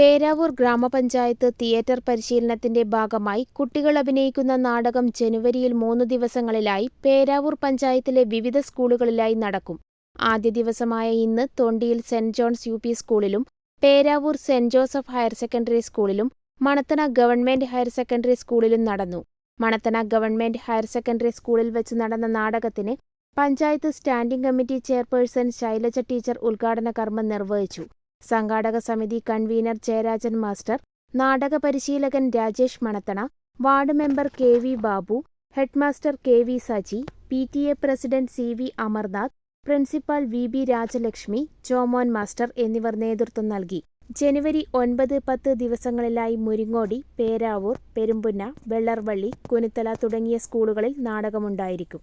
പേരാവൂർ ഗ്രാമപഞ്ചായത്ത് തിയേറ്റർ പരിശീലനത്തിന്റെ ഭാഗമായി കുട്ടികൾ അഭിനയിക്കുന്ന നാടകം ജനുവരിയിൽ മൂന്ന് ദിവസങ്ങളിലായി പേരാവൂർ പഞ്ചായത്തിലെ വിവിധ സ്കൂളുകളിലായി നടക്കും. ആദ്യ ദിവസമായ ഇന്ന് തൊണ്ടിയിൽ സെന്റ് ജോൺസ് യു സ്കൂളിലും Peravoor saint Joseph higher secondary സ്കൂളിലും മണത്തന ഗവൺമെന്റ് ഹയർ സെക്കൻഡറി സ്കൂളിലും നടന്നു. മണത്തന ഗവൺമെന്റ് ഹയർ സെക്കൻഡറി സ്കൂളിൽ വെച്ച് നടന്ന നാടകത്തിന് panchayat standing committee chairperson Shailaja teacher ഉദ്ഘാടന കർമ്മം നിർവഹിച്ചു. സംഘാടക സമിതി കൺവീനർ ജയരാജൻ മാസ്റ്റർ നാടക പരിശീലകൻ Rajesh Manathana ward member K V Babu headmaster K V Saji P T A president C V Amarnath principal V B Rajalakshmi Jomon master എന്നിവർ നേതൃത്വം നൽകി. ജനുവരി ഒൻപത് പത്ത് ദിവസങ്ങളിലായി മുരിങ്ങോടി പേരാവൂർ പെരുമ്പുന്ന വെള്ളർവള്ളി കുനിത്തല തുടങ്ങിയ സ്കൂളുകളിൽ നാടകമുണ്ടായിരിക്കും.